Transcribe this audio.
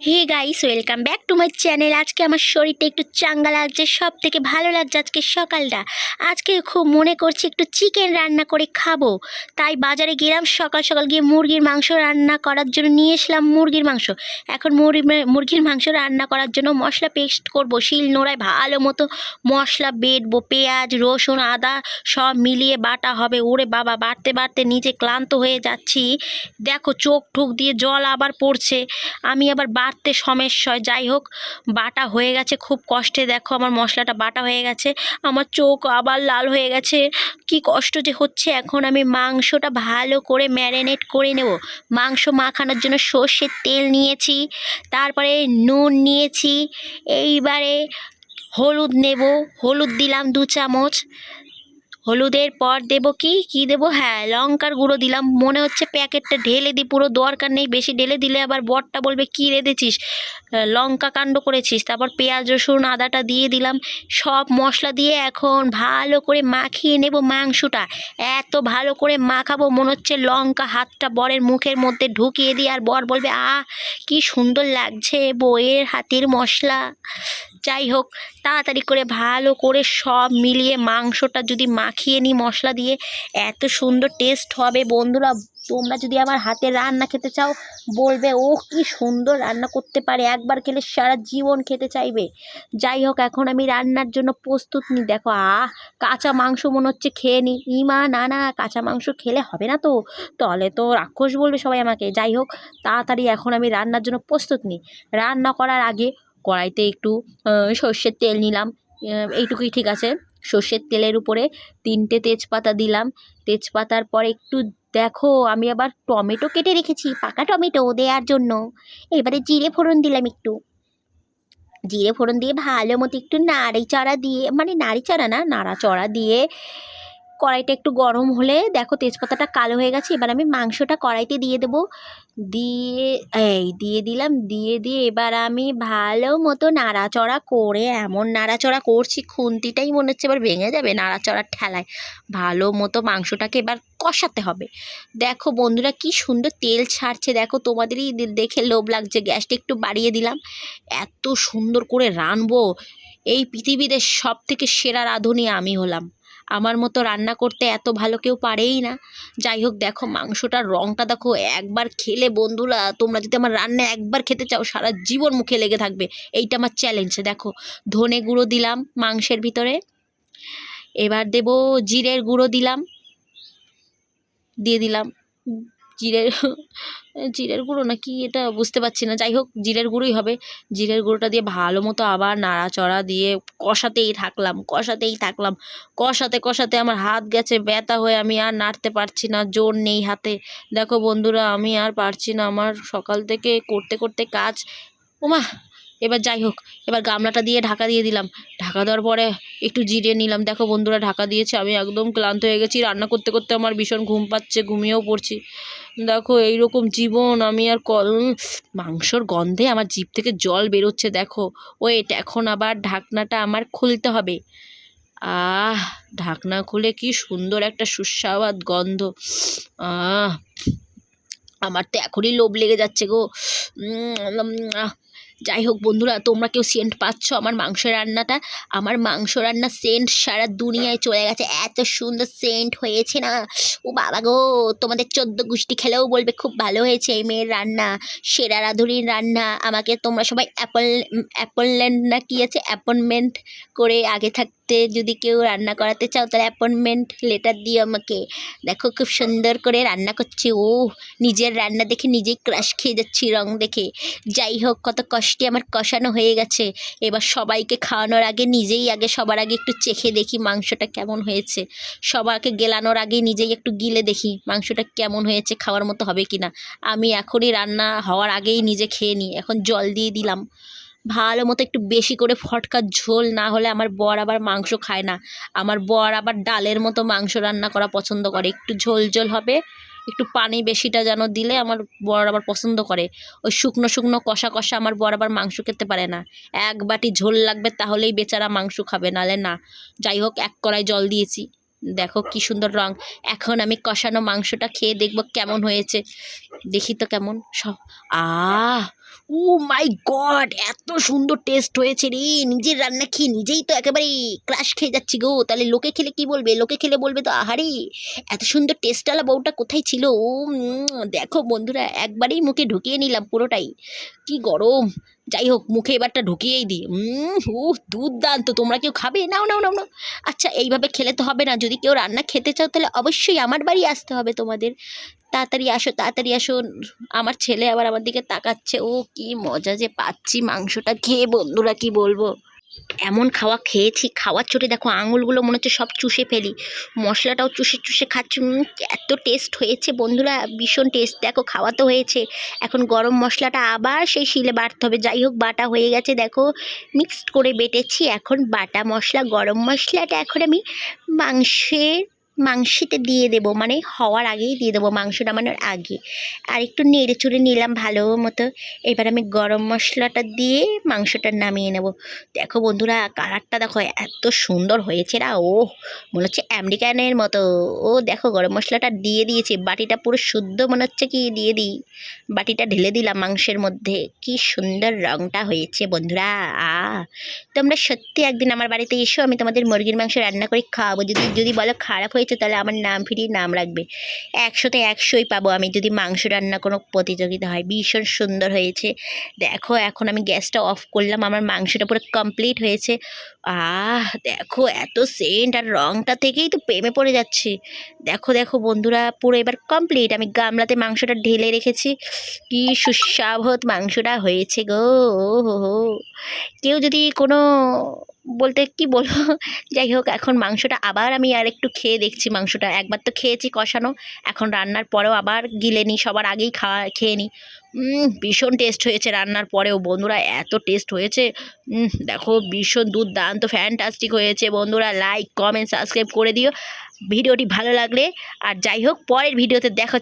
Hey guys welcome back to my channel আজকে আমার শরীরটা একটু চাঙ্গা লাগছে সব থেকে ভালো লাগছে আজকে সকালটা। আজকে খুব মনে করছি একটু চিকেন রান্না করে খাব। তাই বাজারে গেলাম, সকাল সকাল গিয়ে মুরগির মাংস রান্না করার জন্য নিয়ে এসলাম মুরগির মাংস। এখন মুরগি, মুরগির মাংস রান্না করার জন্য মশলা পেস্ট করব, শিল নোড়ায় ভালো মতো মশলা বেটবো, পেঁয়াজ, রসুন, আদা সব মিলিয়ে বাটা হবে। ওরে বাবা বাড়তে বাড়তে নিজে ক্লান্ত হয়ে যাচ্ছি। দেখো চোখ ঠুক দিয়ে জল আবার পড়ছে। আমি আবার বাটতে সমস্যা যাই হোক, বাটা হয়ে গেছে, খুব কষ্টে। দেখো আমার মশলাটা বাটা হয়ে গেছে, আমার চোখ আবার লাল হয়ে গেছে। কি কষ্ট যে হচ্ছে, এখন আমি মাংসটা ভালো করে ম্যারিনেট করে নেব। মাংস মাখানোর জন্য সর্ষের তেল নিয়েছি, তারপরে নুন নিয়েছি, এইবারে হলুদ নেব। হলুদ দিলাম দু চামচ। হলুদের পর দেব কি? কি দেব? হ্যাঁ লঙ্কার গুঁড়ো দিলাম। মনে হচ্ছে প্যাকেটটা ঢেলে দিই পুরো দরকার নেই। বেশি ঢেলে দিলে আবার বরটা বলবে, কী রেঁধেছিস লঙ্কা কাণ্ড করেছিস, তারপর পেঁয়াজ, রসুন, আদাটা দিয়ে দিলাম। সব মশলা দিয়ে এখন ভালো করে মাখিয়ে নেব মাংসটা। এত ভালো করে মাখাবো, মনে হচ্ছে লঙ্কা হাতটা বরের মুখের মধ্যে ঢুকিয়ে দিই, আর বর বলবে, আহ, কি সুন্দর লাগছে বইয়ের হাতের মশলা। যাই হোক, তাড়াতাড়ি করে ভালো করে সব মিলিয়ে মাংসটা যদি মাখিয়ে নিই মশলা দিয়ে, এত সুন্দর টেস্ট হবে। বন্ধুরা, তোমরা যদি আমার হাতে রান্না খেতে চাও, বলবে ও কি সুন্দর রান্না করতে পারে। একবার খেলে সারা জীবন খেতে চাইবে। যাই হোক, এখন আমি রান্নার জন্য প্রস্তুত নিই দেখো, আহ, কাঁচা মাংস মনে হচ্ছে খেয়ে নিই ইমা না না, কাঁচা মাংস খেলে হবে না তো? তাহলে তো রাক্ষস বলবে সবাই আমাকে। যাই হোক, তাড়াতাড়ি এখন আমি রান্নার জন্য প্রস্তুত নিই রান্না করার আগে কড়াইতে একটু সর্ষের তেল নিলাম। এইটুকুই ঠিক আছে। সর্ষের তেলের উপরে তিনটে তেজপাতা দিলাম। তেজপাতার পর একটু দেখো, আমি আবার টমেটো কেটে রেখেছি, পাকা টমেটো দেওয়ার জন্য। এবারে জিরে ফোড়ন দিলাম একটু। জিরে ফোড়ন দিয়ে ভালো মতো একটু নাড়ি চাড়া দিয়ে মানে নাড়ি চাড়া না, নাড়াচড়া দিয়ে কড়াইটা একটু গরম হলে দেখো তেজপাতাটা কালো হয়ে গেছে, এবার আমি মাংসটা কড়াইতে দিয়ে দেবো। দিয়ে, এই দিয়ে দিলাম, দিয়ে দিয়ে এবার আমি ভালো মতো নাড়াচড়া করে, এমন নাড়াচড়া করছি খুন্তিটাই মনে হচ্ছে এবার ভেঙে যাবে নাড়াচড়ার ঠেলায়। ভালো মতো মাংসটাকে এবার কষাতে হবে। দেখো বন্ধুরা কি সুন্দর তেল ছাড়ছে, দেখো তোমাদেরই দেখে লোভ লাগছে, গ্যাসটা একটু বাড়িয়ে দিলাম। এত সুন্দর করে রানবো, এই পৃথিবীতে সব থেকে সেরা রাঁধুনি আমি হলাম। আমার মতো রান্না করতে এত ভালো কেউ পারেই না। যাই হোক দেখো মাংসটার রঙটা দেখো একবার খেলে বন্ধুরা, তোমরা যদি আমার রান্না একবার খেতে চাও, সারা জীবন মুখে লেগে থাকবে। এইটা আমার চ্যালেঞ্জ দেখো। ধনে গুঁড়ো দিলাম মাংসের ভিতরে। এবার দেব জিরের গুঁড়ো দিলাম। দিয়ে দিলাম জিরের জিরের গুঁড়ো না কি এটা বুঝতে পারছি না। যাই হোক, জিরের গুঁড়োই হবে। জিরের গুঁড়োটা দিয়ে ভালো মতো আবার নাড়াচড়া দিয়ে কষাতেই থাকলাম কষাতেই থাকলাম। কষাতে কষাতে আমার হাত গেছে, ব্যথা হয়ে আমি আর নাড়তে পারছি না, জোর নেই হাতে। দেখো বন্ধুরা, আমি আর পারছি না আমার সকাল থেকে করতে করতে কাজ। ওমা, এবার যাই হোক, এবার গামলাটা দিয়ে ঢাকা দিয়ে দিলাম। ঢাকা দেওয়ার পরে একটু জিরে নিলাম। দেখো বন্ধুরা, ঢাকা দিয়েছে, আমি একদম ক্লান্ত হয়ে গেছি। রান্না করতে করতে আমার ভীষণ ঘুম পাচ্ছে, ঘুমিয়েও পড়ছি। দেখো, এইরকম জীবন, আমি আর কল মাংসর গন্ধে আমার জিভ থেকে জল বেরোচ্ছে, দেখো। ওয়েট, এখন আবার ঢাকনাটা আমার খুলতে হবে। আহ, ঢাকনা খুলে কি সুন্দর একটা সুস্বাদ গন্ধ। আহ, আমার তো এখনই লোভ লেগে যাচ্ছে গো। যাই হোক বন্ধুরা, তোমরা কেউ সেন্ট পাচ্ছ আমার মাংস রান্নাটা? আমার মাংস রান্নার সেন্ট সারা দুনিয়ায় চলে গেছে। এত সুন্দর সেন্ট হয়েছে না। ও বাবা গো, তোমাদের চোদ্দ গুষ্টি খেলেও বলবে খুব ভালো হয়েছে এই মেয়ের রান্না। সেরা রাঁধুনির রান্না। আমাকে তোমরা সবাই অ্যাপল, অ্যাপলল্যান্ড না কি আছে? অ্যাপয়েন্টমেন্ট করে আগে থাকতে যদি কেউ রান্না করাতে চাও, তাহলে অ্যাপয়েন্টমেন্ট লেটার দিও আমাকে। দেখো খুব সুন্দর করে রান্না করছে। ও নিজের রান্না দেখে নিজেই ক্রাশ খেয়ে যাচ্ছি রং দেখে। যাই হোক কত কষ্টে আমার কষানো হয়ে গেছে। এবার সবাইকে খাওয়ানোর আগে নিজেই আগে সবার আগে একটু চেখে দেখি মাংসটা কেমন হয়েছে। সবাইকে গেলানোর আগে নিজেই একটু গিলে দেখি মাংসটা কেমন হয়েছে, খাওয়ার মতো হবে কি না আমি এখনই রান্না হওয়ার আগেই নিজে খেয়ে নিই। এখন জল দিয়ে দিলাম। ভালো মতো একটু বেশি করে ফটকার ঝোল না হলে আমার বর আবার মাংস খায় না। আমার বর আবার ডালের মতো মাংস রান্না করা পছন্দ করে। একটু ঝোল ঝোল হবে। একটু পানি বেশিটা যেন দিলে আমার বর আবার পছন্দ করে। ওই শুকনো শুকনো কষা কষা আমার বর আবার মাংস খেতে পারে না। এক বাটি ঝোল লাগবে তাহলেই বেচারা মাংস খাবে, নালে না। যাই হোক, এক কড়াই জল দিয়েছি। দেখো কি সুন্দর রং। এখন আমি কষানো মাংসটা খেয়ে দেখব কেমন হয়েছে। দেখি তো কেমন সব, আহ ও মাই গড এত সুন্দর টেস্ট হয়েছে রে, নিজের রান্না খেয়ে নিজেই তো একেবারে ক্রাশ খেয়ে যাচ্ছি গো। তাহলে লোকে খেলে কি বলবে? লোকে খেলে বলবে তো, আহারে, এত সুন্দর টেস্টওয়ালা বউটা কোথায় ছিল? ও দেখো বন্ধুরা, একবারেই মুখে ঢুকিয়ে নিলাম পুরোটাই। কি গরম। যাই হোক, মুখে এবারটা ঢুকিয়েই দিই। ও দুর্দান্ত। তোমরা কেউ খাবে? নাও নাও নাও নাও। আচ্ছা এইভাবে খেলে তো হবে না। যদি কেউ রান্না খেতে চাও, তাহলে অবশ্যই আমার বাড়ি আসতে হবে তোমাদের। তাড়াতাড়ি আসো তাড়াতাড়ি আসো। আমার ছেলে আবার আমার দিকে তাকাচ্ছে। ও কি মজা যে পাচ্ছি মাংসটা খেয়ে, বন্ধুরা কি বলব? এমন খাওয়া খেয়েছি, খাওয়ার চোটে দেখো আঙুলগুলো মনে হচ্ছে সব চুষে ফেলি। মশলাটাও চুষে চুষে খাচ্ছি। এত টেস্ট হয়েছে বন্ধুরা, ভীষণ টেস্ট দেখো খাওয়া তো হয়েছে। এখন গরম মশলাটা আবার সেই শিলে বাটতে হবে। যাই হোক, বাটা হয়ে গেছে। দেখো মিক্সড করে বেটেছি। এখন বাটা মশলা, গরম মশলাটা এখন আমি মাংসের মাংসেতে দিয়ে দেব মানে হওয়ার আগেই দিয়ে দেবো মাংসটা মানে আগে। আর একটু নেড়ে চুড়ে নিলাম ভালো মতো। এবার আমি গরম মশলাটা দিয়ে মাংসটা নামিয়ে নেব। দেখো বন্ধুরা, কালারটা দেখো এত সুন্দর হয়েছে না? ও মনে হচ্ছে আমেরিকানের মতো। ও দেখো গরম মশলাটা দিয়ে দিয়েছি, বাটিটা পুরো শুদ্ধ মনে হচ্ছে কি দিয়ে দিই। বাটিটা ঢেলে দিলাম মাংসের মধ্যে। কি সুন্দর রঙটা হয়েছে বন্ধুরা, আ। তোমরা সত্যি একদিন আমার বাড়িতে এসো, আমি তোমাদের মুরগির মাংস রান্না করে খাওয়াবো। যদি যদি বলো খারাপ হয়েছে তাহলে আমার নাম ফিরিয়ে নাম রাখবে। একশোতে একশোই পাবো আমি যদি মাংস রান্না কোনো প্রতিযোগিতা হয়। ভীষণ সুন্দর হয়েছে। দেখো, এখন আমি গ্যাসটা অফ করলাম, আমার মাংসটা পুরো কমপ্লিট হয়েছে। আহ, দেখো, এত সেন্ট আর রঙটা থেকেই তো প্রেমে পড়ে যাচ্ছি। দেখো দেখো বন্ধুরা, পুরো এবার কমপ্লিট আমি গামলাতে মাংসটা ঢেলে রেখেছি। কি সুস্বাভত মাংসটা হয়েছে গো হো হো কেউ যদি কোনো বলতে কি বলব? যাই হোক, এখন মাংসটা আবার আমি আর একটু খেয়ে দেখছি মাংসটা। একবার তো খেয়েছি কষানো, এখন রান্নার পরেও আবার গিলে নিই, সবার আগেই খাওয়া, খেয়ে নিই। ভীষণ টেস্ট হয়েছে রান্নার পরেও। বন্ধুরা, এত টেস্ট হয়েছে। দেখো, ভীষণ দুর্দান্ত ফ্যান্টাস্টিক হয়েছে। বন্ধুরা লাইক কমেন্ট সাবস্ক্রাইব করে দিও। ভিডিওটি ভালো লাগলে, আর যাই হোক, পরের ভিডিওতে দেখা